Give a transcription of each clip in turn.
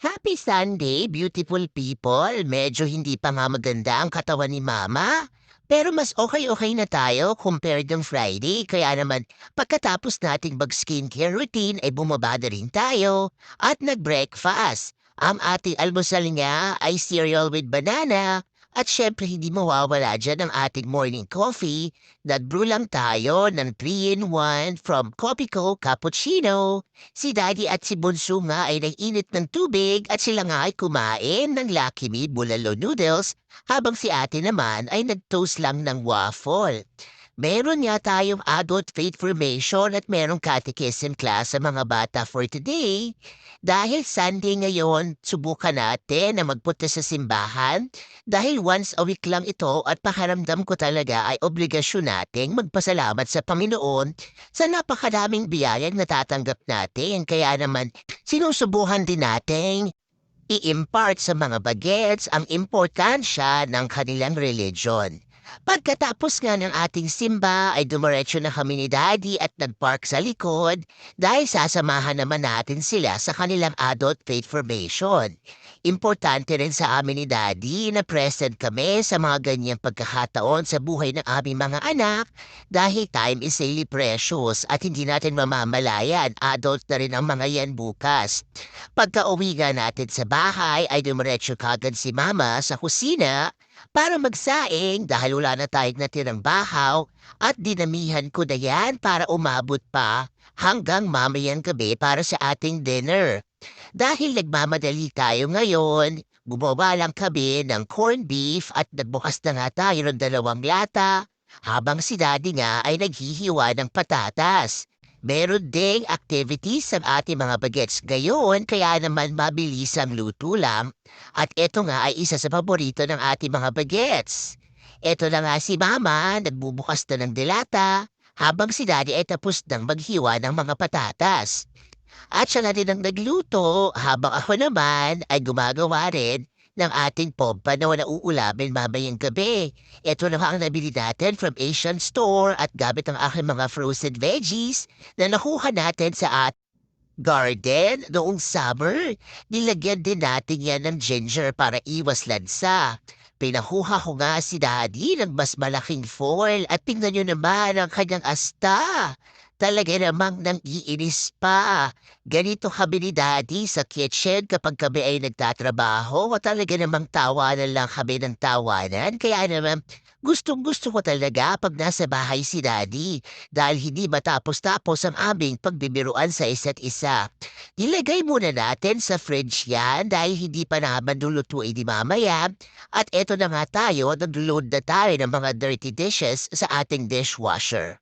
Happy Sunday, beautiful people. Medyo hindi pa nga maganda ang katawan ni Mama. Pero mas okay-okay na tayo compared ng Friday. Kaya naman, pagkatapos nating mag-skincare routine ay bumaba na rin tayo at nag-breakfast. Ang ating almusal nga ay cereal with banana at syempre hindi mawawala dyan ang ating morning coffee. Nag-brew lang tayo ng 3-in-1 from Copico Cappuccino. Si Daddy at si Bunso nga ay nag-init ng tubig at sila nga ay kumain ng Lucky Me Bulalo Noodles habang si ate naman ay nag-toast lang ng waffle. Meron nga tayong adult faith formation at merong catechism class sa mga bata for today. Dahil Sunday ngayon, subukan natin na magpunta sa simbahan. Dahil once a week lang ito at pakaramdam ko talaga ay obligasyon nating magpasalamat sa Panginoon sa napakadaming biyayang natatanggap natin. Kaya naman, sinusubuhan din nating i-impart sa mga bagets ang importansya ng kanilang religion. Pagkatapos nga ng ating simba ay dumiretso na kami ni Daddy at nagpark sa likod dahil sasamahan naman natin sila sa kanilang adult faith formation. Importante rin sa amin ni Daddy na present kami sa mga ganyang pagkakataon sa buhay ng aming mga anak dahil time is really precious at hindi natin mamamalayan adult na rin ang mga yan bukas. Pagka uwi nga natin sa bahay ay dumiretso kagad si Mama sa kusina para magsaing dahil wala na tayong natirang bahaw at dinamihan ko na yan para umabot pa hanggang mamayang gabi para sa ating dinner. Dahil nagmamadali tayo ngayon, bumaba lang kami ng corned beef at nagbukas na nga tayo ng dalawang lata habang si daddy nga ay naghihiwa ng patatas. Meron ding activities sa ating mga bagets ngayon kaya naman mabilis ang luto lang. At ito nga ay isa sa paborito ng ating mga bagets. Ito na nga si Mama, nagbubukas na ng dilata, habang si Daddy ay tapos ng maghiwa ng mga patatas. At siya na rin ang nagluto, habang ako naman ay gumagawa rin ng ating pompa na wala uulamin mamayang gabi. Ito na ang nabili natin from Asian Store at gamit ang aking mga frozen veggies na nakuha natin sa at garden noong summer. Nilagyan din natin yan ng ginger para iwas lansa. Pinakuha ko nga si Daddy ng mas malaking foil at tingnan nyo naman ang kanyang asta. Talaga namang nang iinis pa. Ganito kami ni Daddy sa kitchen kapag kami ay nagtatrabaho. O talaga namang tawanan lang kami ng tawanan. Kaya naman gustong gusto ko talaga pag nasa bahay si Daddy. Dahil hindi matapos-tapos ang aming pagbibiruan sa isa't isa. Nilagay muna natin sa fridge yan dahil hindi pa naman lulutuin di mamaya. At eto na nga tayo, nag-load na tayo ng mga dirty dishes sa ating dishwasher.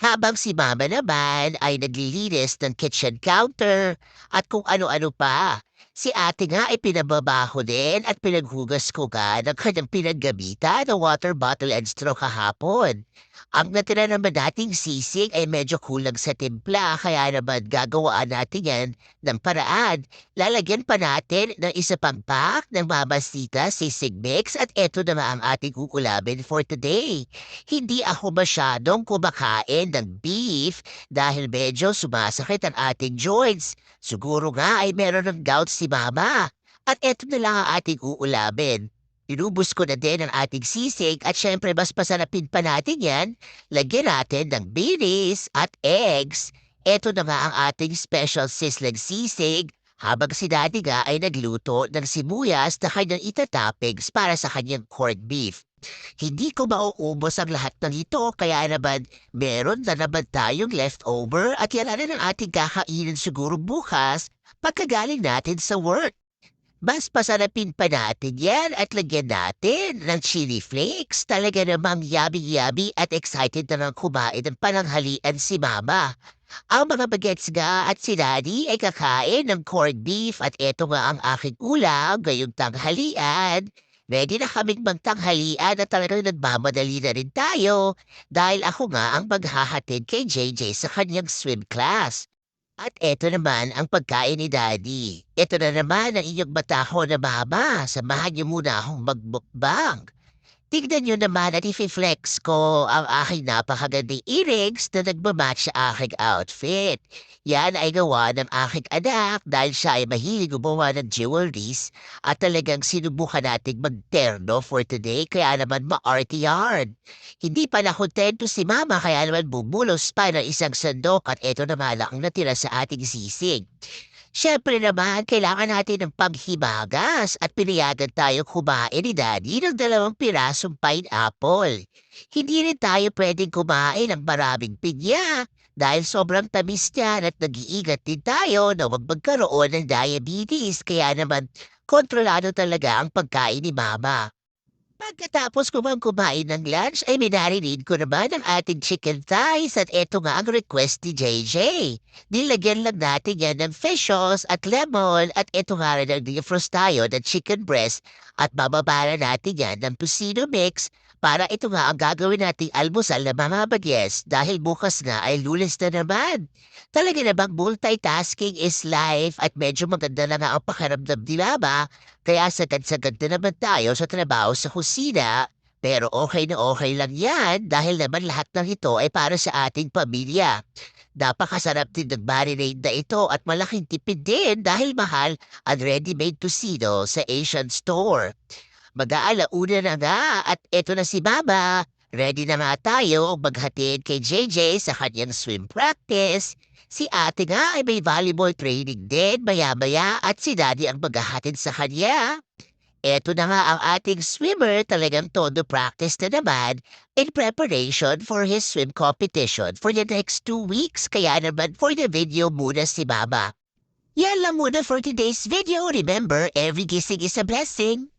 Habang si Mama naman ay naglilinis ng kitchen counter at kung ano-ano pa. Si ate nga ay pinababaho din at pinaghugas ko nga ng kanyang pinaggamita ng water bottle and straw kahapon. Ang natira naman dating sisig ay medyo kulang sa timpla kaya naman gagawaan natin yan ng paraan. Lalagyan pa natin ng isa pang pack ng mamasita sisig mix at eto naman ang ating kukulabin for today. Hindi ako masyadong kumakain ng beef dahil medyo sumasakit ang ating joints. Siguro nga ay meron ng gout si mama. At eto na lang ang ating uulabin. Inubos ko na din ang ating sisig at syempre mas pasarapin pa natin yan. Lagyan natin ng binis at eggs. Ito na nga ang ating special sizzling sisig habang si Daddy nga ay nagluto ng sibuyas na kanyang itatoppings para sa kanyang corned beef. Hindi ko mauubos ang lahat ng ito kaya naman meron na naman tayong leftover at yan na ang ating kakainin siguro bukas pagkagaling natin sa work. Mas pasarapin pa natin yan at lagyan natin ng chili flakes. Talaga namang yabi-yabi at excited na nang kumain ng pananghalian si Mama. Ang mga bagets nga at si Daddy ay kakain ng corned beef at eto nga ang aking ulam ngayong tanghalian. Ready na kaming magtanghalian at talagang nagmamadali na rin tayo dahil ako nga ang maghahatid kay JJ sa kanyang swim class. At eto naman ang pagkain ni Daddy. Eto na naman ang inyong mataho na mama. Samahan niyo muna akong magbukbang. Tignan nyo naman at i-flex ko ang aking napakagandang earrings na nagmamatch sa aking outfit. Yan ay gawa ng aking anak dahil siya ay mahilig gumawa ng jewelries at talagang sinubukan nating magterno for today kaya naman ma-arte yarn. Hindi pa nakontento si mama kaya naman bumulos pa ng isang sandok at eto naman ang natira sa ating sisig. Siyempre naman, kailangan natin ng panghimagas at pinayagan tayo kumain ni Daddy ng dalawang pirasong pineapple. Hindi rin tayo pwedeng kumain ng maraming pinya dahil sobrang tamis niyan at nag-iingat din tayo na huwag magkaroon ng diabetes kaya naman kontrolado talaga ang pagkain ni Mama. Pagkatapos ko bang kumain ng lunch ay minarinig ko naman ang ating chicken thighs at eto nga ang request ni JJ. Nilagyan lang natin yan ng fish sauce at lemon at eto nga rin ang defrost tayo chicken breast at bababara natin yan ng pusino mix para ito nga ang gagawin nating almusal na mga bagyes dahil bukas na ay lunes na naman. Talaga namang multitasking is life at medyo maganda na nga ang pakiramdam ni Mama kaya sagad-sagad na naman tayo sa trabaho sa kusina. Pero okay na okay lang yan dahil naman lahat ng ito ay para sa ating pamilya. Napakasarap din ng marinade na ito at malaking tipid din dahil mahal ang ready-made tocino sa Asian store. Mag-aalauna na nga at eto na si Baba. Ready na nga tayo maghatid kay JJ sa kanyang swim practice. Si ate nga ay may volleyball training din maya-maya at si daddy ang maghahatid sa kanya. Eto na nga ang ating swimmer talagang todo practice na naman in preparation for his swim competition for the next two weeks. Kaya naman for the video muna si Baba. Yan lang muna for today's video. Remember, every gising is a blessing.